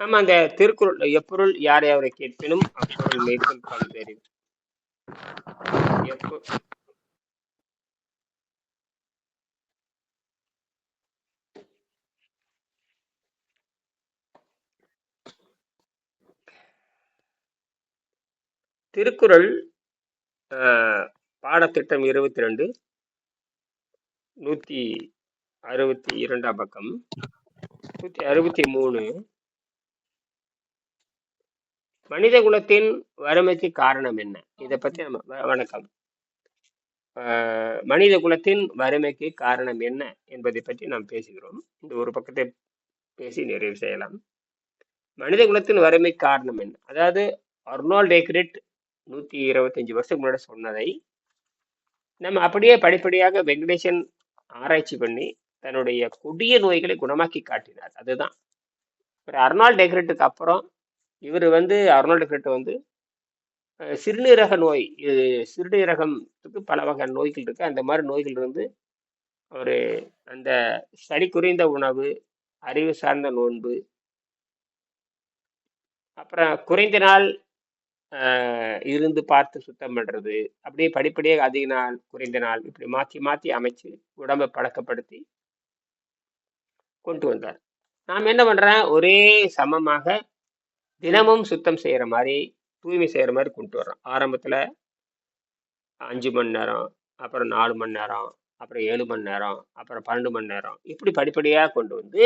நம்ம அந்த திருக்குறள் எப்பொருள் யார் யாரை கேட்பினும் அப்பொருள் மேற்கொள் பல்வேறு எப்போ திருக்குறள் ஆஹ், பாடத்திட்டம் இருபத்தி ரெண்டு நூத்தி அறுபத்தி இரண்டாம் பக்கம் நூத்தி அறுபத்தி மூணு மனித குலத்தின் வறுமைக்கு காரணம் என்ன? இதை பத்தி நம்ம வ- வணக்கம். மனித குலத்தின் வறுமைக்கு காரணம் என்ன என்பதை பற்றி நாம் பேசுகிறோம். இந்த ஒரு பக்கத்தை பேசி நிறைவு செய்யலாம். மனித குலத்தின் வறுமை காரணம் என்ன? அதாவது அர்னால்ட் டேக்ரிட் நூத்தி இருபத்தஞ்சு வருஷத்துக்கு முன்னாடி சொன்னதை நம்ம அப்படியே படிப்படியாக வெங்கடேசன் ஆராய்ச்சி பண்ணி தன்னுடைய கொடிய நோய்களை குணமாக்கி காட்டினார். அதுதான். ஒரு அர்னால்ட் டெக்ரெட்டுக்கு அப்புறம் இவர் வந்து அர்னால்ட் டெக்ரெட் வந்து சிறுநீரக நோய் இது சிறுநீரகத்துக்கு பல வகை நோய்கள் இருக்குது அந்த மாதிரி நோய்கள் இருந்து ஒரு அந்த சளி குறைந்த உணவு அறிவு சார்ந்த நோன்பு அப்புறம் குறைந்த நாள் இருந்து பார்த்து சுத்தம் பண்ணுறது அப்படியே படிப்படியாக அதிக நாள் குறைந்த நாள் இப்படி மாற்றி மாற்றி அமைச்சு உடம்பை பழக்கப்படுத்தி கொண்டு வந்தார். நாம் என்ன பண்ணுறேன் ஒரே சமமாக தினமும் சுத்தம் செய்கிற மாதிரி தூய்மை செய்கிற மாதிரி கொண்டு வர்றோம். ஆரம்பத்தில் அஞ்சு மணி நேரம் அப்புறம் நாலு மணி நேரம் அப்புறம் ஏழு மணி நேரம் அப்புறம் பன்னெண்டு மணி நேரம் இப்படி படிப்படியாக கொண்டு வந்து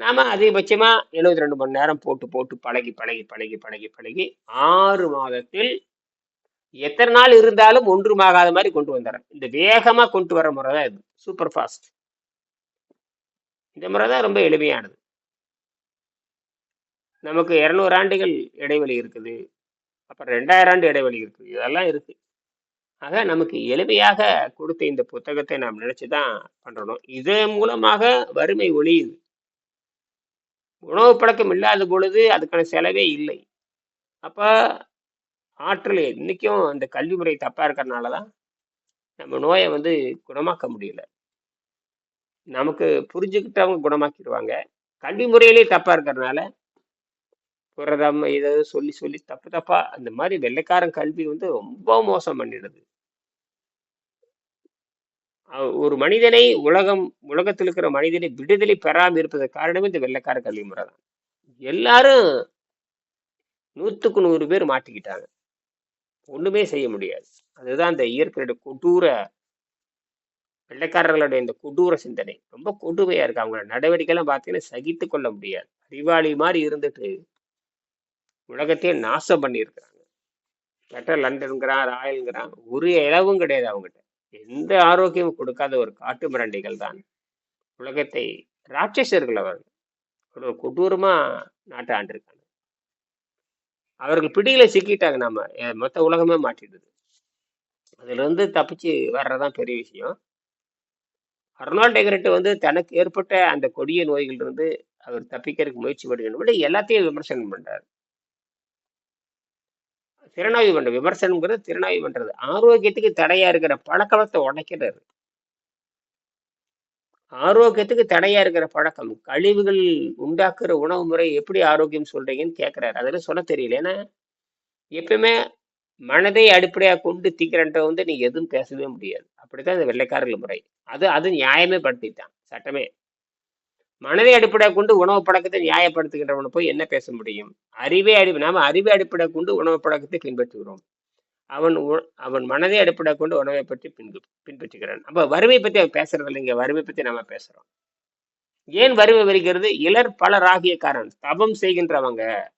நாம் அதிகபட்சமாக எழுபத்தி ரெண்டு மணி நேரம் போட்டு போட்டு பழகி பழகி பழகி பழகி பழகி ஆறு மாதத்தில் எத்தனை நாள் இருந்தாலும் ஒன்றுமாகாத மாதிரி கொண்டு வந்துடுறேன் இந்த வேகமாக கொண்டு வர முறை தான் இது. சூப்பர் ஃபாஸ்ட் இந்த முறை தான் ரொம்ப எளிமையானது. நமக்கு இரநூறு ஆண்டுகள் இடைவெளி இருக்குது. அப்புறம் ரெண்டாயிரம் ஆண்டு இடைவெளி இருக்குது. இதெல்லாம் இருக்கு. ஆக நமக்கு எளிமையாக கொடுத்த இந்த புத்தகத்தை நாம் நினைச்சுதான் பண்றோம் இதன் மூலமாக வறுமை ஒழியுது. உணவு பழக்கம் இல்லாத பொழுது அதுக்கான செலவே இல்லை. அப்ப ஆற்றல் இன்னைக்கும் அந்த கல்வி முறை தப்பா இருக்கிறதுனால தான் நம்ம நோயை வந்து குணமாக்க முடியல. நமக்கு புரிஞ்சுக்கிட்டவங்க குணமாக்கிடுவாங்க. கல்வி முறையிலே தப்பா இருக்கிறதுனால புரதம் ஏதாவது சொல்லி சொல்லி தப்பு தப்பா அந்த மாதிரி வெள்ளைக்காரன் கல்வி வந்து ரொம்ப மோசம் பண்ணிடுது. ஒரு மனிதனை உலகம் உலகத்தில் இருக்கிற மனிதனை விடுதலை பெறாமல் இருப்பதற்கு காரணமே இந்த வெள்ளைக்கார கல்வி முறை தான். எல்லாரும் நூத்துக்கு நூறு பேர் மாட்டிக்கிட்டாங்க. ஒண்ணுமே செய்ய முடியாது. அதுதான் இந்த இயற்கையோட கொடூர வெள்ளைக்காரர்களுடைய இந்த கொடூர சிந்தனை. ரொம்ப கொடுமையா இருக்கு. அவங்களோட நடவடிக்கைலாம் பார்த்தீங்கன்னா சகித்து கொள்ள முடியாது. அறிவாளி மாதிரி இருந்துட்டு உலகத்தையே நாசம் பண்ணியிருக்கிறாங்க. பெட்டர் லண்டன்கிறான் ராயல்ங்கிறான் ஒரு இளவும் கிடையாது அவங்ககிட்ட. எந்த ஆரோக்கியமும் கொடுக்காத ஒரு காட்டு மிராண்டிகள் தான். உலகத்தை ராட்சசர்கள் அவர்கள். ஒரு கொடூரமா நாட்டை ஆண்டிருக்காங்க. அவர்கள் பிடியில சிக்கிட்டாங்க நாம. மொத்த உலகமே மாட்டிடுது. அதுல இருந்து தப்பிச்சு வர்றதுதான் பெரிய விஷயம். அர்னால்ட் டெகரெட் வந்து தனக்கு ஏற்பட்ட அந்த கொடிய நோய்கள் இருந்து அவர் தப்பிக்கிறதுக்கு முயற்சி பண்ணுகின்ற எல்லாத்தையும் விமர்சனம் பண்றாரு. திறனாய்வு பண்ற விமர்சனம்ங்கிறது திறனாய்வு பண்றது. ஆரோக்கியத்துக்கு தடையா இருக்கிற பழக்கத்தை உடைக்கிறாரு ஆரோக்கியத்துக்கு தடையா இருக்கிற பழக்கம் கழிவுகள் உண்டாக்குற உணவு முறை எப்படி ஆரோக்கியம் சொல்றீங்கன்னு கேட்கிறாரு அதெல்லாம் சொல்ல தெரியல. ஏன்னா எப்பயுமே மனதை அடிப்படையா கொண்டு தீக்கிறன்ட்ட வந்து நீ எதுவும் பேசவே முடியாது. அப்படித்தான் இந்த வெள்ளைக்காரர்கள் முறை. அது அது நியாயமே படுத்திட்டான். சட்டமே. மனதை அடிப்படையாக கொண்டு உணவு பழக்கத்தை நியாயப்படுத்துகின்றவனை போய் என்ன பேச முடியும்? அறிவே அடி நாம அறிவை அடிப்படையாக கொண்டு உணவு பழக்கத்தை பின்பற்றுகிறோம். அவன் உ- அவன் மனதை அடிப்படையாக கொண்டு உணவை பற்றி பின்பு பின்பற்றுகிறான். அப்ப வறுமை பத்தி அவன் பேசுறது இல்லைங்க. வறுமை பத்தி நம்ம பேசுறோம். ஏன் வறுமை வருகிறது? இளர் பலர் ஆகிய காரணம். தபம் செய்கின்றவங்க.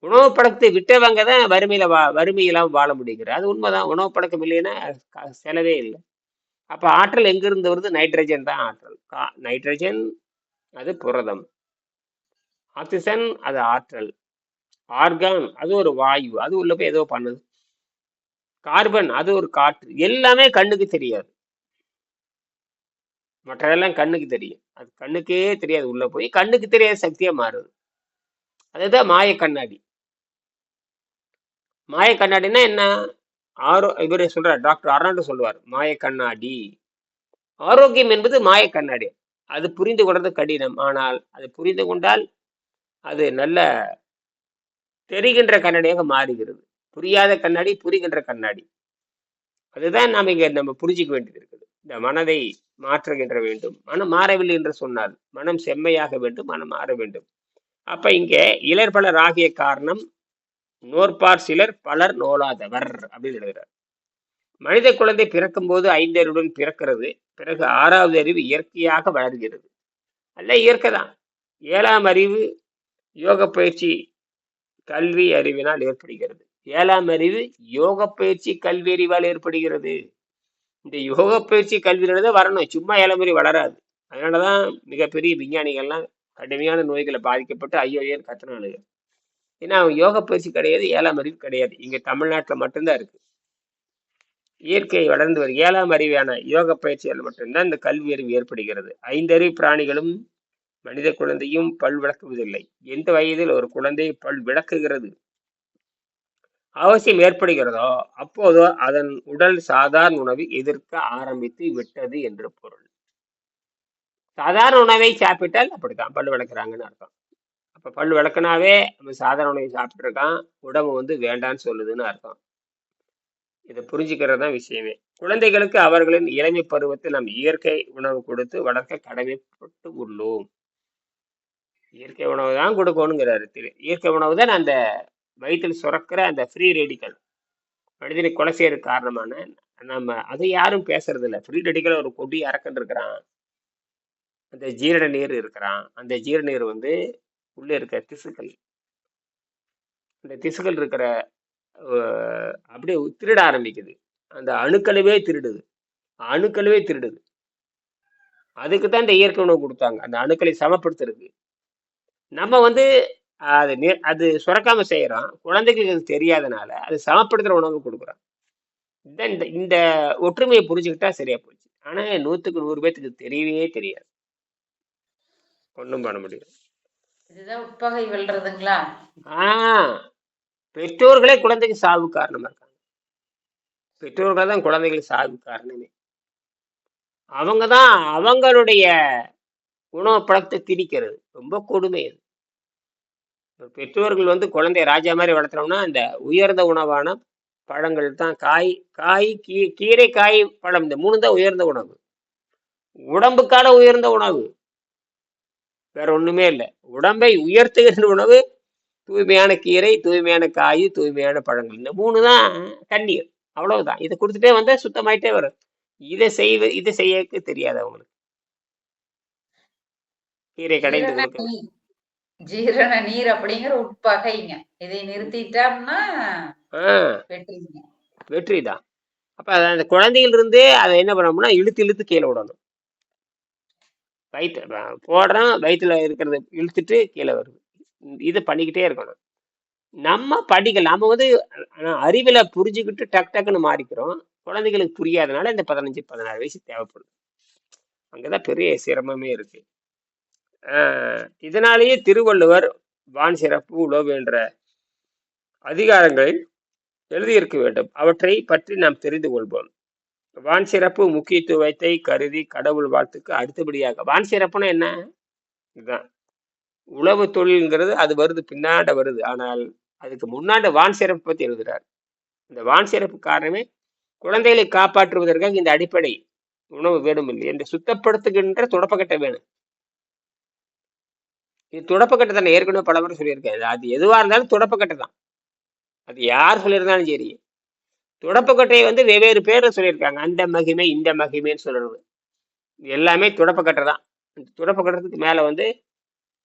உணவு பழக்கத்தை விட்டவங்க தான் வறுமையில வா வறுமையெல்லாம் வாழ முடிகிறது அது உண்மைதான். உணவு பழக்கம் இல்லைன்னா செலவே இல்லை. அப்போ ஆற்றல் எங்கிருந்து வருது? நைட்ரஜன் தான் ஆற்றல். கா- நைட்ரஜன் அது புரதம். ஆக்சிஜன் அது ஆற்றல். ஆர்கான் அது ஒரு வாயு. அது உள்ள போய் ஏதோ பண்ணுது. கார்பன் அது ஒரு காற்று. எல்லாமே கண்ணுக்கு தெரியாது. மற்றதெல்லாம் கண்ணுக்கு தெரியும். அது கண்ணுக்கே தெரியாது. உள்ள போய் கண்ணுக்கு தெரியாத சக்தியா மாறுது. அதுதான் மாய கண்ணாடி மாய கண்ணாடின்னா என்ன? ஆரோ இவர் சொல்றார் டாக்டர் அர்னால்டு சொல்லுவார் மாய கண்ணாடி. ஆரோக்கியம் என்பது மாய கண்ணாடி. அது புரிந்து கொண்டது கடினம். ஆனால் அது புரிந்து கொண்டால் அது நல்ல தெரிகின்ற கண்ணாடியாக மாறுகிறது. புரியாத கண்ணாடி புரிகின்ற கண்ணாடி. அதுதான் நாம் இங்கே நம்ம புரிஞ்சிக்க வேண்டியது இருக்குது. இந்த மனதை மாற்றுகின்ற வேண்டும். மனம் மாறவில்லை என்று சொன்னால் மனம் செம்மையாக வேண்டும் மனம் மாற வேண்டும். அப்ப இங்கே இளர்பலர் ஆகிய காரணம் நோற்பார் சிலர் பலர் நோலாதவர் அப்படின்னு எழுதுறார். மனித குழந்தை பிறக்கும் போது ஐந்தறிவுடன் பிறக்கிறது பிறகு ஆறாவது அறிவு இயற்கையாக வளர்கிறது. அல்ல இயற்கை தான். ஏழாம் அறிவு யோக பயிற்சி கல்வி அறிவினால் ஏற்படுகிறது. ஏழாம் அறிவு யோக பயிற்சி கல்வி அறிவால் ஏற்படுகிறது. இந்த யோக பயிற்சி கல்வியில வரணும். சும்மா ஏழாம் அறிவு வளராது. அதனாலதான் மிகப்பெரிய விஞ்ஞானிகள்லாம் கடுமையான நோய்களை பாதிக்கப்பட்டு ஐயோ ஏன் கத்துனானுங்க. ஏன்னா அவன் யோக பயிற்சி கிடையாது ஏழாம் அறிவு கிடையாது. இங்க தமிழ்நாட்டில் மட்டும்தான் இருக்கு. இயற்கை வளர்ந்து வரும். ஏழாம் அறிவான யோக பயிற்சியால் மட்டும்தான் இந்த கல்வி அறிவு ஏற்படுகிறது. ஐந்தறிவு பிராணிகளும் மனித குழந்தையும் பல் விளக்குவதில்லை. எந்த வயதில் ஒரு குழந்தை பல் விளக்குகிறது? அவசியம் ஏற்படுகிறதோ அப்போதோ அதன் உடல் சாதாரண உணவை எதிர்க்க ஆரம்பித்து விட்டது என்று பொருள். சாதாரண உணவை சாப்பிட்டால் அப்படித்தான் பல் விளக்குறாங்கன்னு அர்த்தம். அப்போ பல் விளக்குனாவே நம்ம சாதாரண உணவை சாப்பிட்ருக்கான் உடம்பு வந்து வேண்டான்னு சொல்லுதுன்னு அர்த்தம். இதை புரிஞ்சுக்கிறது தான் விஷயமே. குழந்தைகளுக்கு அவர்களின் இளமை பருவத்தில் நாம் இயற்கை உணவு கொடுத்து வளர்க்க கடமைப்பட்டு உள்ளோம். இயற்கை உணவு தான் கொடுக்கணுங்கிறாரு திரு. இயற்கை உணவு தான் அந்த வயிற்றில் சுரக்கிற அந்த ஃப்ரீ ரெடிக்கல் மனிதனை கொலை செய்யறது காரணமான நம்ம அதை யாரும் பேசுறது இல்லை ஃப்ரீ ரெடிக்கல் ஒரு கொடி அரக்கன் இருக்கிறான். அந்த ஜீரண நீர் இருக்கிறான். அந்த ஜீரண நீர் வந்து உள்ளே இருக்க திசுக்கள். அந்த திசுக்கள் இருக்கிற அஹ், அப்படியே திருட ஆரம்பிக்குது. அந்த அணுக்களவே திருடுது. அணுக்களவே திருடுது. அதுக்கு தான் இந்த இயற்கை உணவு கொடுத்தாங்க. அந்த அணுக்களை சமப்படுத்துறது நம்ம வந்து அது அது சுரக்காம செய்யறோம். குழந்தைக்கு அது தெரியாதனால அது சமப்படுத்துற உணவு கொடுக்குறோம். இதான் இந்த இந்த ஒற்றுமையை புரிஞ்சுக்கிட்டா சரியா போச்சு. ஆனா நூத்துக்கு நூறு பேத்துக்கு தெரியவே தெரியாது. ஒன்றும் பண்ண முடியாது. இதுதான் உட்பகை வெல்றதுங்களா? ஆஹ் பெற்றோர்களே குழந்தைக்கு சாவு காரணமா இருக்காங்க. பெற்றோர்கள் தான் குழந்தைகள் சாவு காரணமே. அவங்க தான் அவங்களுடைய உணவு பழத்தை திணிக்கிறது. ரொம்ப கொடுமை அது. பெற்றோர்கள் வந்து குழந்தைய ராஜா மாதிரி வளர்த்துறோம்னா அந்த உயர்ந்த உணவான பழங்கள் தான் காய் காய் கீ கீரை காய் பழம். இந்த மூணு தான் உயர்ந்த உணவு. உடம்புக்கான உயர்ந்த உணவு. வேற ஒண்ணுமே இல்லை. உடம்பை உயர்த்துகின்ற உணவு தூய்மையான கீரை தூய்மையான காய் தூய்மையான பழங்கள். இந்த மூணு தான் தண்ணீர். அவ்வளவுதான். இதை கொடுத்துட்டே வந்தா சுத்தமாயிட்டே வரும். இதை செய்வ இதை செய்ய தெரியாது அவங்களுக்கு. கீரை கடைந்து ஜீரண கொடுக்க. நீர். ஜீரண நீர் அப்படிங்கிற உட்பகைங்க. இதை நிறுத்திட்டோம்னா ஆஹ் வெற்றிங்க. வெற்றி தான் அப்ப அந்த குழந்தைகள் இருந்தே அதை என்ன பண்ணணும்னா இழுத்து இழுத்து கீழே விடணும். வயிற்று போடுறோம் வயிற்றுல இருக்கிறத இழுத்துட்டு கீழே வருது. இதை பண்ணிக்கிட்டே இருக்கணும். நம்ம படிக்கல நம்ம வந்து அறிவில் புரிஞ்சுக்கிட்டு டக் டக்குன்னு மாறிக்கிறோம். குழந்தைகளுக்கு புரியாதனால இந்த பதினஞ்சு பதினாறு வயசு தேவைப்படுது. அங்கதான் பெரிய சிரமமே இருக்கு. இதனாலேயே திருவள்ளுவர் வான் சிறப்பு உழவு என்ற அதிகாரங்களில் எழுதியிருக்க வேண்டும். அவற்றை பற்றி நாம் தெரிந்து கொள்வோம். வான் சிறப்பு முக்கியத்துவத்தை கருதி கடவுள் வாழ்த்துக்கு அடுத்தபடியாக வான் சிறப்புனா என்ன? இதுதான். உழவு தொழில்ங்கிறது அது வருது பின்னாண்ட வருது. ஆனால் அதுக்கு முன்னாண்ட வான் சிறப்பு பத்தி எழுதுறார். இந்த வான் சிறப்பு காரணமே குழந்தைகளை காப்பாற்றுவதற்காக இந்த அடிப்படை உணவு வேணும் இல்லை என்று சுத்தப்படுத்துகின்ற துடப்பக்கட்டை வேணும். இது துடப்பக்கட்டை தானே ஏற்கனவே பல முறை சொல்லியிருக்கேன். அது எதுவா இருந்தாலும் துடப்பக்கட்டை தான். அது யார் சொல்லியிருந்தாலும் சரி. துடப்பக்கட்டையை வந்து வெவ்வேறு பேர்ல சொல்லியிருக்காங்க. அந்த மகிமை இந்த மகிமைன்னு சொல்றது. எல்லாமே துடப்பக்கட்டை தான். இந்த துடப்பக்கட்டத்துக்கு மேல வந்து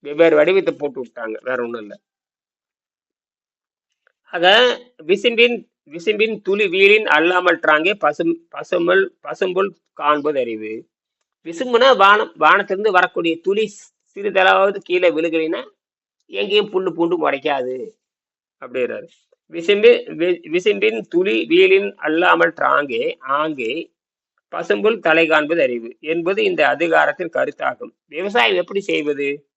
வெவ்வேறு வடிவத்தை போட்டு விட்டாங்க. வேற ஒண்ணும் இல்லை. ஆக விசும்பின் விசும்பின் துளி வீழின் அல்லாமல் ட்ராங்கே பசும் பசுமல் பசும்புல் காண்பது அறிவு. விசும்புனா வானம் வானத்திலிருந்து வரக்கூடிய துளி சிறிதளவாவது கீழே விழுகலினா எங்கேயும் புல்லு பூண்டு முளைக்காது அப்படிங்கிறாரு விசும்பி வி- விசும்பின் துளி வீலின் அல்லாமல் ட்ராங்கே ஆங்கே பசும்புல் தலை காண்பது அறிவு என்பது இந்த அதிகாரத்தின் கருத்தாகும். விவசாயம் எப்படி செய்வது?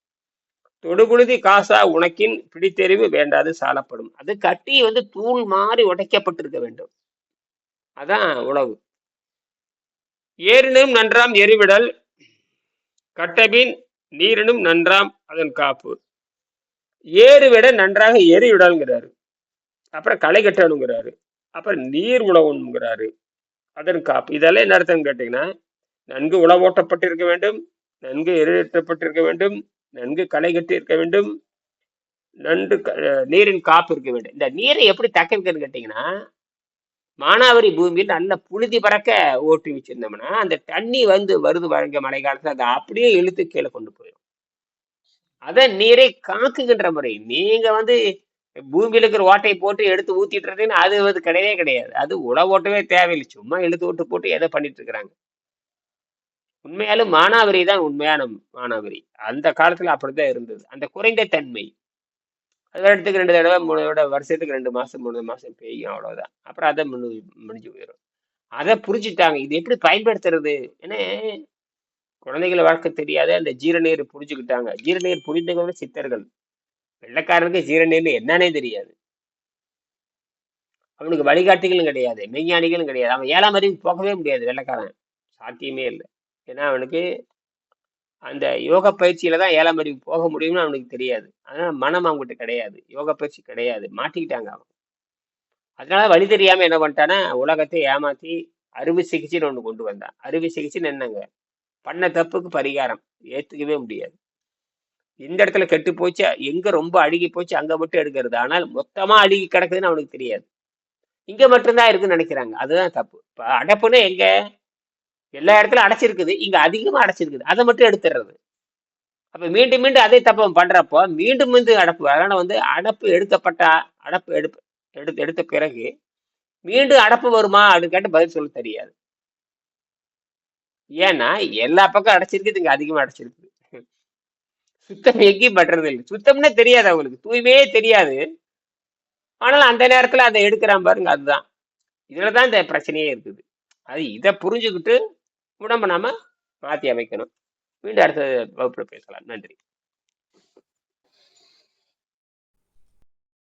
தொடுகுழுதி காசா உனக்கின் பிடித்தெறிவு வேண்டாது சாலப்படும். அது கட்டி வந்து தூள் மாறி உடைக்கப்பட்டிருக்க வேண்டும். அதான் உழவு ஏறினும் நன்றாம் எரிவிடல் கட்டபின் நீரினும் நன்றாம் அதன் காப்பு. ஏறு விட நன்றாக எரிவிடல்ங்கிறாரு. அப்புறம் களை கட்டணுங்கிறாரு. அப்புறம் நீர் உழவுங்கிறாரு அதன் காப்பு இதெல்லாம் என்ன அர்த்தம் கேட்டீங்கன்னா நன்கு உழவோட்டப்பட்டிருக்க வேண்டும் நன்கு எரிட்டப்பட்டிருக்க வேண்டும் நன்கு களை கட்டி இருக்க வேண்டும் நன்கு க- நீரின் காப்பு இருக்க வேண்டும். இந்த நீரை எப்படி தக்க வைக்கணும்னு கேட்டீங்கன்னா மானாவரி பூமியில் நல்ல புழுதி பறக்க ஓட்டி வச்சிருந்தோம்னா அந்த தண்ணி வந்து வருது வழங்க மழை காலத்துல அதை அப்படியே இழுத்து கீழே கொண்டு போயிடும். அதை நீரை காக்குகின்ற முறை நீங்க வந்து பூமியில இருக்கிற ஓட்டையை போட்டு எடுத்து ஊத்திட்டுறதுன்னு அது அது கிடையவே கிடையாது. அது உழவு ஓட்டவே தேவையில்லை. சும்மா இழுத்து ஓட்டு போட்டு எதை பண்ணிட்டு இருக்கிறாங்க? உண்மையாலும் மானாவரி தான் உண்மையான மானாவரி. அந்த காலத்துல அப்படிதான் இருந்தது. அந்த குறைந்த தன்மை. அது வருடத்துக்கு ரெண்டு தடவை மூணு தடவை வருஷத்துக்கு ரெண்டு மாசம் மூணு மாசம் பெய்யும் அவ்வளவுதான். அப்புறம் அதை முன்னு முடிஞ்சு போயிடும் அதை புரிஞ்சுட்டாங்க. இது எப்படி பயன்படுத்துறது? ஏன்னா குழந்தைகளை வளர்க்க தெரியாத அந்த ஜீரநீர் புரிஞ்சுக்கிட்டாங்க. ஜீரநீர் புரிந்தவங்க சித்தர்கள். வெள்ளைக்காரனுக்கு ஜீரணின்னு என்னன்னே தெரியாது. அவனுக்கு வழிகாட்டிகளும் கிடையாது மெய்ஞானிகளும் கிடையாது. அவன் ஏழாம் அறிவு போகவே முடியாது வெள்ளக்காரன். சாத்தியமே இல்லை. ஏன்னா அவனுக்கு அந்த யோக பயிற்சியில தான் ஏழாம் அறிவு போக முடியும்னு அவனுக்கு தெரியாது. அதனால மனம் அவங்ககிட்ட கிடையாது. யோக பயிற்சி கிடையாது. மாட்டிக்கிட்டாங்க அவன் அதனால வழி தெரியாம என்ன பண்ணிட்டானா உலகத்தை ஏமாத்தி அறுவை சிகிச்சைன்னு ஒன்று கொண்டு வந்தான். அறுவை சிகிச்சைன்னு என்னங்க? பண்ண தப்புக்கு பரிகாரம். ஏத்துக்கவே முடியாது. எந்த இடத்துல கெட்டு போச்சு எங்க ரொம்ப அழுகி போச்சு அங்க மட்டும் எடுக்கிறது. ஆனால் மொத்தமா அழுகி கிடக்குதுன்னு அவனுக்கு தெரியாது. இங்க மட்டும்தான் இருக்குன்னு நினைக்கிறாங்க. அதுதான் தப்பு. இப்ப அடைப்புன்னு எங்க? எல்லா இடத்துலயும் அடைச்சிருக்குது. இங்க அதிகமா அடைச்சிருக்குது. அதை மட்டும் எடுத்துடுறது அப்ப மீண்டும் மீண்டும் அதே தப்பு பண்றப்போ மீண்டும் மீண்டும் அடப்பு. அதனால வந்து அடப்பு எடுக்கப்பட்ட அடப்பு எடுப்பு எடுத்து எடுத்த பிறகு மீண்டும் அடப்பு வருமா அப்படின்னு கேட்டு பதில் சொல்ல தெரியாது. ஏன்னா எல்லா பக்கம் அடைச்சிருக்குது இங்க அதிகமா அடைச்சிருக்குது. சுத்தம் எங்கேயும் பண்றது இல்லை சுத்தம்னே தெரியாது அவங்களுக்கு. தூய்மையே தெரியாது. ஆனால் அந்த நேரத்துல அதை எடுக்கிறான் பாருங்க அதுதான். இதுலதான் இந்த பிரச்சனையே இருக்குது. அது இதை புரிஞ்சுக்கிட்டு உடம்ப நாம மாத்தி அமைக்கணும். மீண்டும் அடுத்த வகுப்புல பேசலாம். நன்றி.